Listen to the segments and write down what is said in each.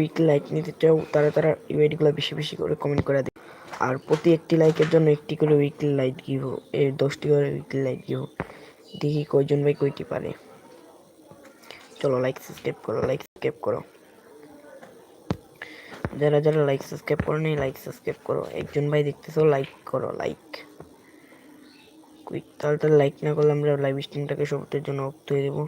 Weekly like নিতে চাও, তারা তারা ইউআইডিগুলো বেশি বেশি করে কমেন্ট করে দেয় আর প্রতি একটি লাইকের জন্য একটি করে উইকলি লাইট গিভ এর দশটি করে উইকলি লাইট গিভ দেখি কয়জন ভাই কয়টি পারে। চলো লাইক সাবস্ক্রাইব করো লাইক সাবস্ক্রাইব করো। যারা যারা লাইক সাবস্ক্রাইব করো নি লাইক সাবস্ক্রাইব করো। একজন ভাই দেখতেছো লাইক করো লাইক কুইক তাহলে তাহলে লাইক না করলে আমরা লাইভ স্ট্রিমটাকে সবটার জন্য অফ করে দেবো।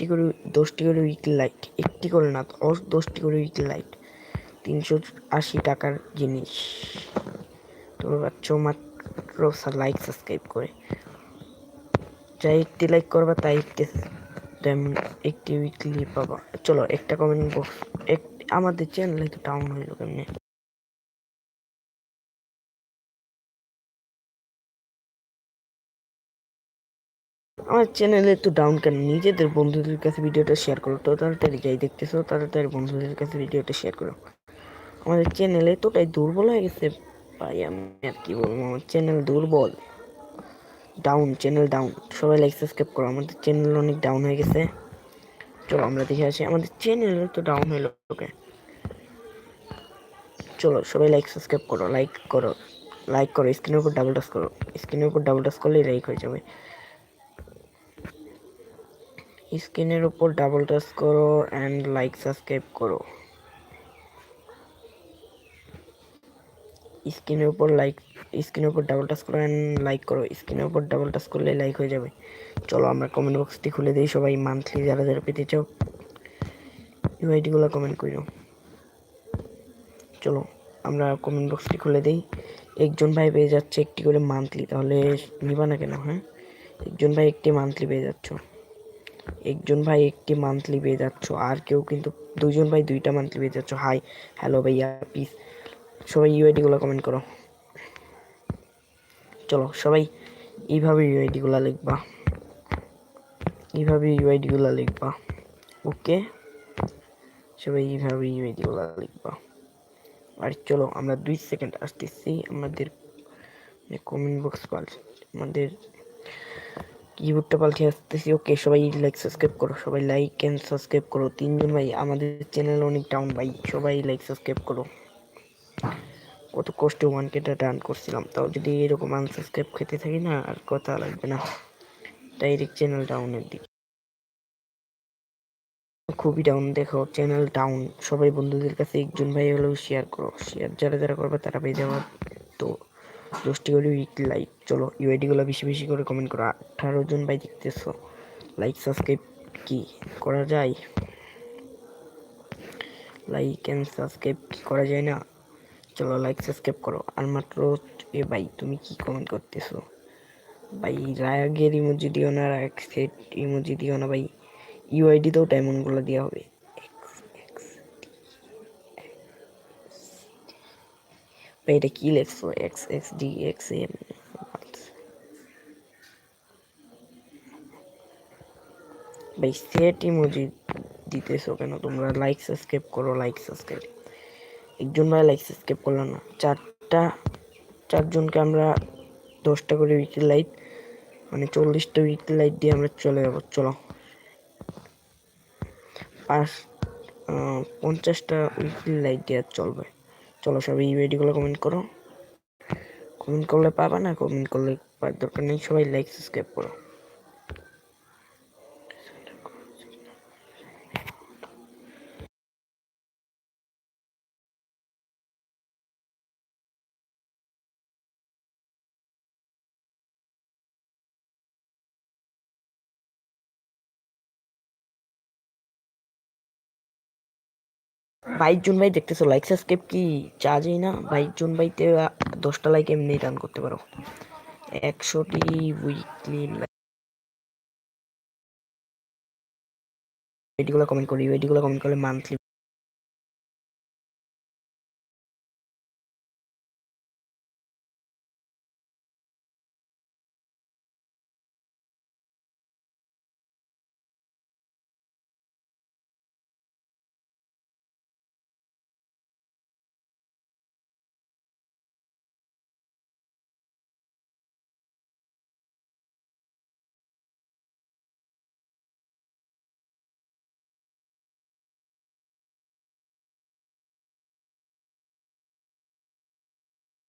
একটি করে, দশটি করে উইকলি লাইট একটি করে না দশটি করে উইকলি লাইট তিনশো আশি টাকার জিনিস। তোমরা পাচ্ছ মাত্র লাইক সাবস্ক্রাইব করে। যাই একটি লাইক করবা, তাই একটি একটি উইকলি পাবা। চলো, একটা কমেন্ট বক্স এক, আমাদের চ্যানেলে তো ডাউন হইল কেমনি? আমার চ্যানেলে একটু ডাউন কেন? নিজেদের বন্ধুদের কাছে ভিডিওটা শেয়ার করো। তো তাড়াতাড়ি যাই, দেখতেছো? তাড়াতাড়ি বন্ধুদের কাছে ভিডিওটা শেয়ার করো। আমাদের চ্যানেলে এতটাই দুর্বল হয়ে গেছে। ভাই, আমি আর কি বলব? আমার চ্যানেল দুর্বল। ডাউন চ্যানেল ডাউন সবাই লাইক সাবস্ক্রাইব করো। আমাদের চ্যানেল অনেক ডাউন হয়ে গেছে। চলো, আমরা দেখে আসি। আমাদের চ্যানেল তো ডাউন হইল ওকে চলো, সবাই লাইক সাবস্ক্রাইব করো। লাইক করো। লাইক করো। স্ক্রিনের উপর ডাবল টাচ করো। স্ক্রিনের উপর ডাবল টাচ করলেই লাইক হয়ে যাবে। স্ক্রিনের উপর ডাবল টাচ করো অ্যান্ড লাইক সাবস্ক্রাইব করো। স্ক্রিনের উপর লাইক স্ক্রিনের উপর ডাবল টাচ করো অ্যান্ড লাইক করো। স্ক্রিনের উপর ডাবল টাচ করলে লাইক হয়ে যাবে। চলো আমরা কমেন্ট বক্সটি খুলে দিই, সবাই মান্থলি যারা যারা পেতে চাও ইউআইডিগুলো কমেন্ট করি চলো আমরা কমেন্ট বক্সটি খুলে দিই। একজন ভাই পেয়ে যাচ্ছে একটি করে মান্থলি তাহলে নিবা না কেন হ্যাঁ? একজন ভাই একটি মান্থলি পেয়ে যাচ্ছ। একজন ভাই একটি মান্থলি পেয়ে যাচ্ছ, আর কেউ কিন্তু দুজন ভাই দুইটা মান্থলি পেয়ে যাচ্ছ। হাই হ্যালো ভাইয়া পিস সবাই ইউআইডিগুলো কমেন্ট করো। চলো, সবাই এইভাবে ইউআইডিগুলো লিখবা। এইভাবে ইউআইডিগুলো লিখবা। ওকে সবাই এইভাবে ইউআইডিগুলো লিখবা। আর চলো, আমরা দুই সেকেন্ড আসতেছি। আমাদের কমেন্ট বক্স পাল আমাদের কিবোর্ডটা পাল্টে আসতেছি। ওকে সবাই লাইক সাবস্ক্রাইব করো, সবাই লাইক অ্যান্ড সাবস্ক্রাইব করো। তিনজন ভাই, আমাদের চ্যানেল অনেক ডাউন ভাই, সবাই লাইক সাবস্ক্রাইব করো। কত কষ্টে ওয়ান কেটা ডান করছিলাম, তাও যদি এরকম আনসাবস্ক্রাইব খেতে থাকি না, আর কথা লাগবে না। ডাইরেক্ট চ্যানেল ডাউনের দিকে। খুবই ডাউন দেখো চ্যানেল ডাউন সবাই বন্ধুদের কাছে একজন ভাই হলেও শেয়ার করো। শেয়ার যারা যারা করবে তারা পেয়ে যাওয়ার তো দশটি করে লাইক চলো ইউআইডিগুলো বেশি বেশি করে কমেন্ট করো। আঠারো জন ভাই দেখতেছো। লাইক সাবস্ক্রাইব কি করা যায়? লাইক অ্যান্ড সাবস্ক্রাইব কি করা যায় না? চলো লাইক সাবস্ক্রাইব করো। আর মাত্র এ ভাই, তুমি কি কমেন্ট করতেছো? ভাই, রাগের ইমোজি দিও না, রাগ সেট ইমোজি দিও না ভাই। ইউআইডিতেও ডায়মন্ডগুলো দেওয়া হবে। এটা কি লেখছো X X D X M ভাই সেট ইমোজি দিতেছো কেন? তোমরা লাইক সাবস্ক্রাইব করো লাইক সাবস্ক্রাইব একজন ভাই লাইক সাবস্ক্রাইব করল না। চারটা, চারজনকে আমরা দশটা করে উইকলি লাইট মানে চল্লিশটা উইকলি লাইট দিয়ে আমরা চলে যাব। চলো। পাঁচ পঞ্চাশটা উইকলি লাইট দিয়ে চলবে। চলো সবাই ভিডিওগুলো কমেন্ট করো। কমেন্ট করলে পাবা না কমেন্ট করলে দরকার নেই। সবাই লাইক সাবস্ক্রাইব করো। বাইশ জুন ভাই দেখতেছো লাইক সাবস্ক্রাইব কি চার্জই না? বাইশ জুন ভাইতে দশটা লাইক এমনি রান করতে পারো। একশোটি উইকলি এটিগুলো কমেন্ট করি এটিগুলো কমেন্ট করলে মান্থলি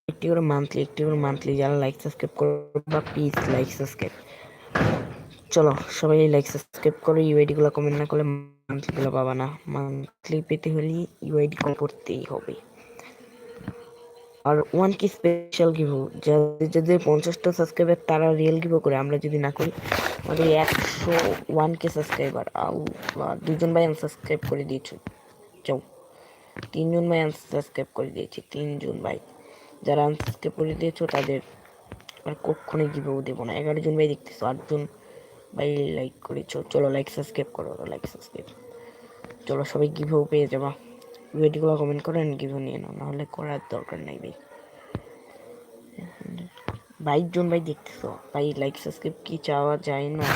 একটি করে মান্থলি একটি করে মান্থলি যারা লাইক সাবস্ক্রাইব করবা প্লিজ লাইক সাবস্ক্রাইব চলো, সবাই লাইক সাবস্ক্রাইব করো ইউআইডি গুলো কমেন্ট না করলে মান্থলি গুলো পাবা না। মান্থলি পেতে হলে ইউআইডি কম করতেই হবে। আর ওয়ান কি স্পেশাল গিভ যাদের যাদের পঞ্চাশটা সাবস্ক্রাইবার তারা রিয়েল গিভ করে, আমরা যদি না করি, আমাদের একশো ওয়ান কে সাবস্ক্রাইবার আউ দুজন ভাই আনসাবস্ক্রাইব করে দিয়েছ। যাও, তিনজন ভাই আনসাবস্ক্রাইব করে দিয়েছি, তিনজন ভাই। যারা আনসাবস্ক্রাইব করে দিয়েছ, তাদের আর কখনোই গিভেও দেবো না। এগারো জন ভাই দেখতেছো আটজন ভাই লাইক করেছ। চলো লাইক সাবস্ক্রাইব করো লাইক সাবস্ক্রাইব চলো সবাই গিভেও পেয়ে যাবা। ভিডিওগুলো কমেন্ট করেন গিভেও নিয়ে নাও, নাহলে করার দরকার নাই ভাই। বাইশ জন ভাই দেখতেছো, ভাই লাইক সাবস্ক্রাইব কি চাওয়া যায় না?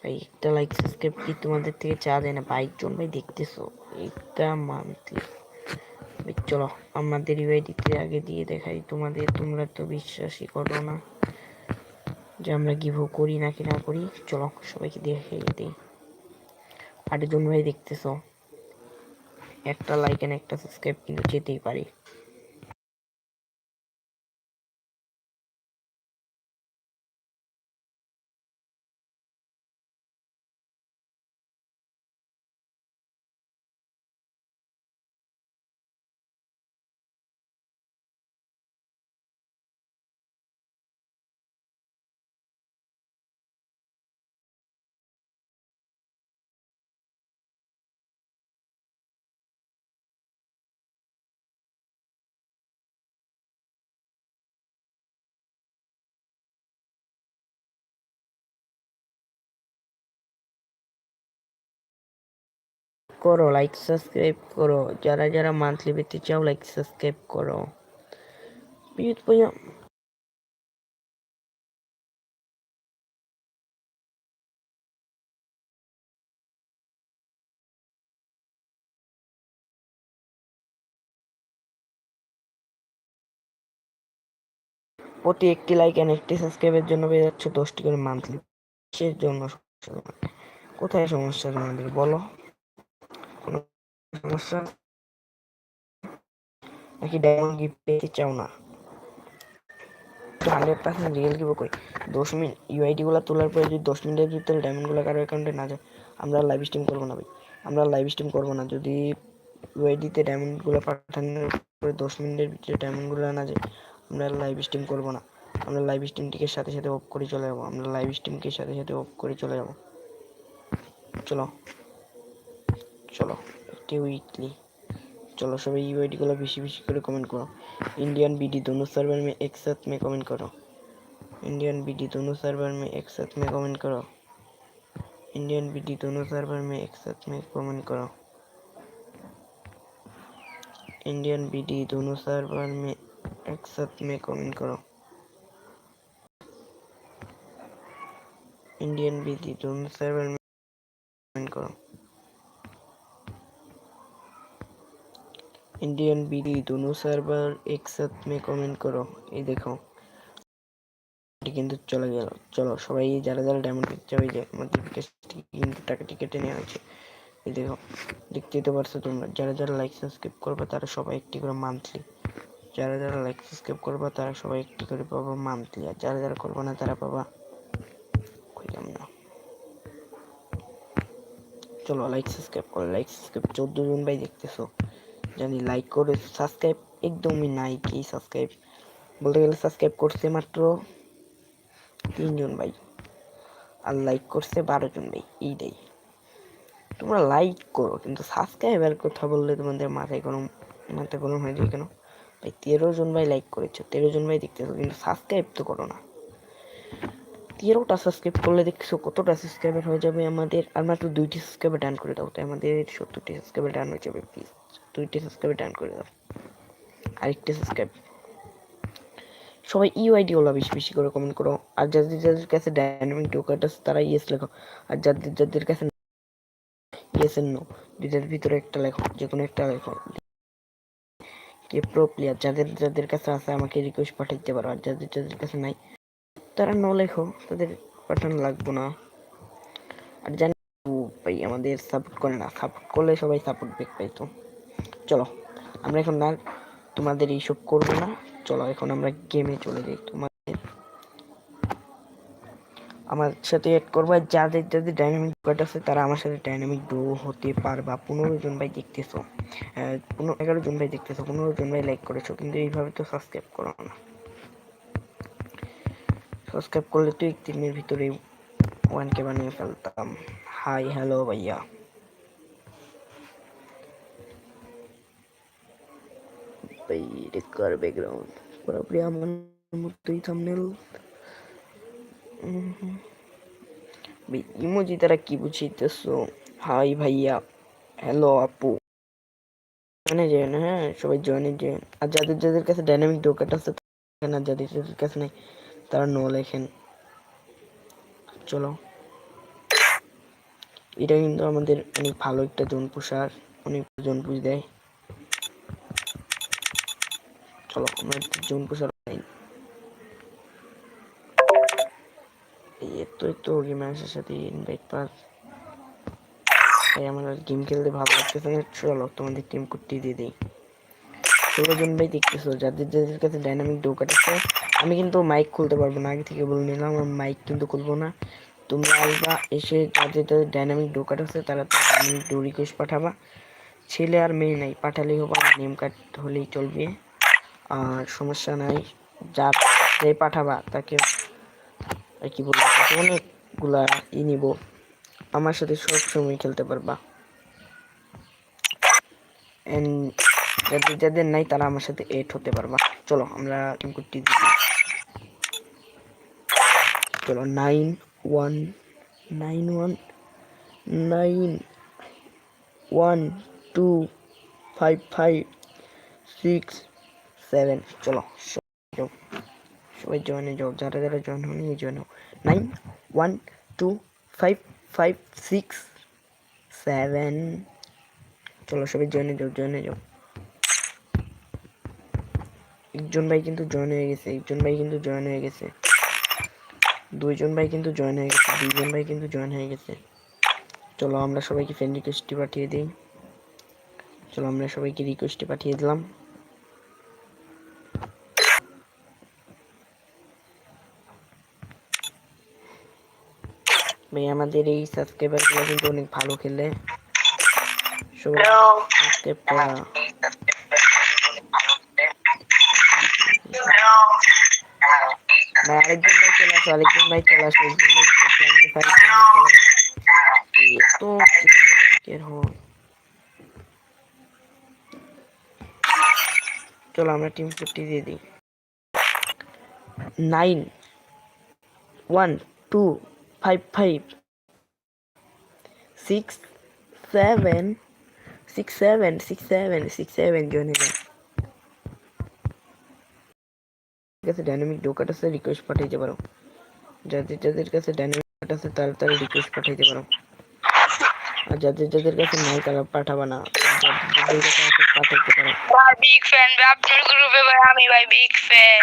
ভাই একটা লাইক সাবস্ক্রাইব কি তোমাদের থেকে চাওয়া যায় না? বাইশ জন ভাই দেখতেছো, একটা মান্থলি চলো আমাদের ইউআইডিতে আগে দিয়ে দেখাই। তোমাদের, তোমরা তো বিশ্বাসই করো না যে আমরা গিভও করি না কি না করি। চলো, সবাইকে দেখাই দিই। আটজন ভাই দেখতেছ, একটা লাইক এন্ড একটা সাবস্ক্রাইব কিন্তু যেতেই পারি। করো লাইক সাবস্ক্রাইব করো। যারা যারা মান্থলি পেতে চাও লাইক সাবস্ক্রাইব করো। বিদ্যুৎ ভাইয়া প্রতি একটি লাইক এন্ড একটি সাবস্ক্রাইবের জন্য পেয়ে যাচ্ছে দশটি করে মান্থলি কিসের জন্য কোথায় সমস্যা তোমাদের, বলো। কোনো সমস্যা নাকি ডায়মন্ড গিফট পেতে চাও না হান্ড্রেড পার্সেন্ট রিয়েল গিভ করি দশ মিনিট ইউআইডি গুলো তোলার পরে যদি দশ মিনিটের ভিতরে ডায়মন্ডগুলো কারও অ্যাকাউন্টে না যায় আমরা লাইভ স্ট্রিম করব না ভাই আমরা লাইভ স্ট্রিম করব না যদি ইউআইডিতে ডায়মন্ডগুলো পাঠানোর পরে দশ মিনিটের ভিতরে ডায়মন্ডগুলো না যায় আমরা লাইভ স্ট্রিম করব না। আমরা লাইভ স্ট্রিমটিকে সাথে সাথে অফ করে চলে যাব। আমরা লাইভ স্ট্রিমকে সাথে সাথে অফ করে চলে যাব। চলো। চলো একটি উইকলি चलो सभी यूआईडी को बेशी बेशी করে কমেন্ট করো इंडियन बीडी दोनों सर्वर में एक साथ में कमेंट करो इंडियन बीडी दोनों सर्वर में एक साथ में कमेंट करो इंडियन बीडी दोनों सर्वर में एक साथ में कमेंट करो इंडियन बीडी दोनों सर्वर में एक साथ में कमेंट करो इंडियन बीडी दोनों सर्वर में इंडियन बीडी दोनों सर्वर एक साथ में कमेंट करो ये देखो কিন্তু চলে গেল চলো সবাই যারা যারা ডায়মন্ড পেতে চাও এই যে আমাদের বিকাশ থেকে কিন্তু টাকাটি কেটে নেওয়া হয়েছে এই দেখো দেখতেই তো পারছো তোমরা যারা যারা লাইক সাবস্ক্রাইব করবে তারা সবাই একটি করে মান্থলি যারা যারা লাইক সাবস্ক্রাইব করবে তারা সবাই একটি করে পাবা মান্থলি আর যারা যারা করবে না তারা পাবা কইলাম না চলো লাইক সাবস্ক্রাইব করো লাইক সাবস্ক্রাইব চোদ্দ জন ভাই দেখতেছো জানি লাইক করে সাবস্ক্রাইব একদমই নাই কি সাবস্ক্রাইব বলতে গেলে সাবস্ক্রাইব করছে মাত্র তিনজন ভাই, আর লাইক করছে বারো জন ভাই, এইটাই। তোমরা লাইক করো, কিন্তু সাবস্ক্রাইবের কথা বললে তোমাদের মাথায় কোনো মাথায় গরম হয়ে যায় কেন? ভাই তেরো জন ভাই লাইক করেছ তেরো জন ভাই দেখতেছো, কিন্তু সাবস্ক্রাইব তো করো না। তেরোটা সাবস্ক্রাইব করলে দেখছ কতটা সাবস্ক্রাইবার হয়ে যাবে আমাদের, আর মাত্র দুইটি সাবস্ক্রাইবার ডান করে দাও, তাই আমাদের সত্তরটি সাবস্ক্রাইবার ডান হয়ে যাবে প্লিজ দুইটি সাবস্ক্রাইবার ডান করে দাও। আরেকটি সাবস্ক্রাইব সবাই ইউআইডি ওলা বেশি বেশি করে কমেন্ট করো। আর যাদের যাদের কাছে ডাইনামিক টোকাট আছে, তারা ইয়েস লেখো। আর যাদের যাদের কাছে ইয়েস এর নো দুইটার ভিতরে একটা লেখো যে কোনো একটা লেখো। কে প্রো প্লেয়ার যাদের যাদের কাছে আছে, আমাকে রিকোয়েস্ট পাঠাইতে পারো। আর যাদের যাদের কাছে নাই, তারা ন লেখো, তাদের পাঠানো লাগবো না। আর জানি ভাই, আমাদের সাপোর্ট করে না। সাপোর্ট করলে সবাই সাপোর্ট ব্যাক পাইতো। চলো, আমরা এখন আর তোমাদের এইসব করব না। চলো, এখন আমরা গেমে চলে যাই। তোমাদের আমার সাথে এড করব। যাদের যাদের ডাইনামিক কার্ড আছে, তারা আমার সাথে ডাইনামিক ডো হতে পারবা। পনেরো জন ভাই দেখতেছো পনেরো, এগারো জন ভাই দেখতেছো, পনেরো জন ভাই লাইক করেছ, কিন্তু এইভাবে তো সাবস্ক্রাইব করো না। সাবস্ক্রাইব করলে তো এক দিনের ভিতরে ওয়ান কে বানিয়ে ফেলতাম। হাই হ্যালো ভাইয়া। ভাই রেকার ব্যাকগ্রাউন্ড পুরোপুরি আমার মতোই থামনেল ইমোজি তারা কি বুঝিতেছো হাই ভাইয়া হ্যালো আপু। জয়েনে যেন হ্যাঁ সবাই জয়েনে যেন আর যাদের যাদের কাছে ডাইনামিক ডোকাট আছে আর যাদের যাদের কাছে নেই, তারা নো লেখেন। চলো। এটা কিন্তু আমাদের অনেক ভালো একটা জোন পোষার অনেক জোন পুষ দেয়। চলো আমরা জোন পোষার এত তো গেমার্সের সাথে ইনভাইট পাস তাই আমার আর গেম খেলতে ভালো লাগতেছে না। চলো তোমাদের টিম করতে দিয়ে দিই। ষোলো জন ভাই দেখতেছো, যাদের যাদের কাছে ডাইনামিক ডোকাট আছে, আমি কিন্তু মাইক খুলতে পারব না। আগে থেকে বলে নিলাম আমার মাইক কিন্তু খুলবো না। তোমরা আসবা, এসে যাদের যাদের ডাইনামিক ডোকাট আছে, তারা তো ডাইনামিক ডো পাঠাবা। ছেলে আর মেয়ে নাই, পাঠালেই হবে নেম কার্ড হলেই চলবে। সমস্যা নাই, যা যে পাঠাবা তাকে আর কি বলব অনেকগুলা ই নিব। আমার সাথে সব সময় খেলতে পারবা। যাদের যাদের নাই তারা আমার সাথে এড হতে পারবা। চলো, আমরা টিম করতে চলো nine one nine one nine one two five five six seven চলো সবাই জয়েনে যাও যারা যারা জয়েন হয়নি এই join nine one two five five six seven চলো সবাই জয়েনে যাও জয়েনে যাও একজন ভাই কিন্তু জয়েন হয়ে গেছে, একজন ভাই কিন্তু জয়েন হয়ে গেছে। দুইজন ভাই কিন্তু জয়েন হয়ে গেছে, দুইজন ভাই কিন্তু জয়েন হয়ে গেছে। চলো আমরা সবাইকে ফ্রেন্ড রিকোয়েস্টটি পাঠিয়ে দিই। চলো আমরা সবাইকে রিকোয়েস্টটি পাঠিয়ে দিলাম। ভাই আমাদের এই সাবস্ক্রাইবারগুলো কিন্তু অনেক ভালো খেলে। সবাই সাবস্ক্রাইব করা ভাই আরেকজন ভাই চলে আসো আরেকজন ভাই চলে আসো একজন ভাই অফলাইন দেখো আরেকজন ভাই চলে আসো। এই তো কের চলো আমরা টিম ফিফটি দিয়ে দিই। Nine one two five five six seven six seven six seven six seven জনে যান কাছে ডাইনামিক ডোকাট আছে রিকোয়েস্ট পাঠাইতে পারো যাদের যাদের কাছে ডাইনামিক ডোকাট আছে তারা তারা রিকোয়েস্ট পাঠাইতে পারো আর যাদের যাদের কাছে নাই তারা পাঠাবা না যাদের যাদের কাছে আছে পাঠাইতে পারো ভাই বিগ ফ্যান ভাই আপনার গ্রুপে ভাই আমি ভাই বিগ ফ্যান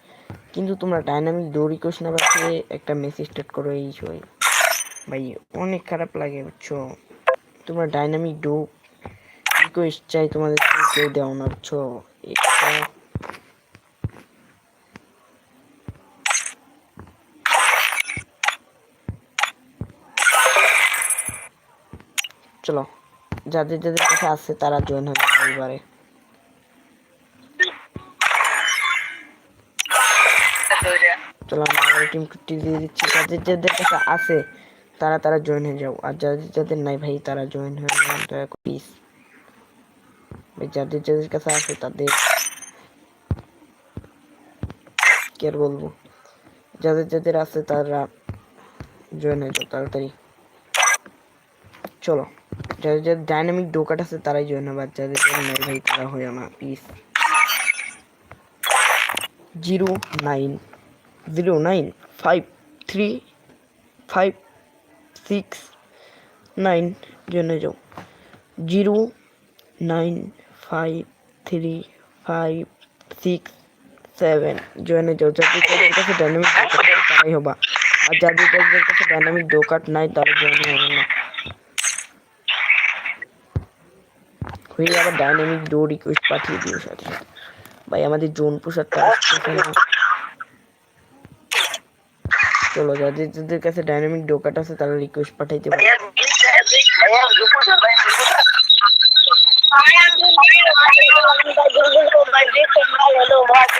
কিন্তু তোমরা ডাইনামিক ডো রিকোয়েস্ট না পাঠিয়ে একটা মেসেজ স্টার্ট করো, এই সই ভাই, অনেক খারাপ লাগে, বুঝছ? তোমরা ডাইনামিক ডো রিকোয়েস্ট চাই তোমাদের কেউ দেও না, বুঝছ? চলো, যাদের যাদের কাছে আছে তারা জয়েন হবে এবারে। চলো, আমরা টিম কুটি দিয়ে দিচ্ছি। যাদের যাদের কাছে আছে, তারা তারা জয়েন হয়ে যাও। আর যাদের যাদের নাই ভাই, তারা জয়েন হয়ে যাও, দয়া করে প্লিজ যাদের যাদের কাছে আছে, তাদের কি আর বলব? যাদের যাদের আছে, তারা জয়েন হয়ে যাও, তাড়াতাড়ি। চলো, যাদের যাদের ডাইনামিক ডোকাট আছে, তারাই জয়েন হবে। আর যাদের যাদের নাই ভাই, তারা হয়ে না please zero nine zero nine five three five six nine জন্য যাও। Zero nine five three five six seven জয়েনে যাও। যাদের যাদের কাছে ডাইনামিক তারাই হবা। আর যাদের যাদের কাছে ডাইনামিক ডোকাট নাই তারা জয়েন হবে না। হয়ে আবার ডাইনামিক ডো রিকোয়েস্ট পাঠিয়ে দিও সাথে ভাই, আমাদের জোন প্রসাদটা আসতেছে না চলো যাদের যাদের কাছে ডাইনামিক ডোকাট আছে তারা রিকোয়েস্ট পাঠাইতে পারে ভাইয়া ভাইয়া দুপুর ভাই হ্যালো ভাইয়া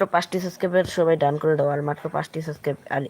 মাত্র পাঁচটি সাবস্ক্রাইবার সবাই ডান করে দাও আর মাত্র পাঁচটি সাবস্ক্রাইব আর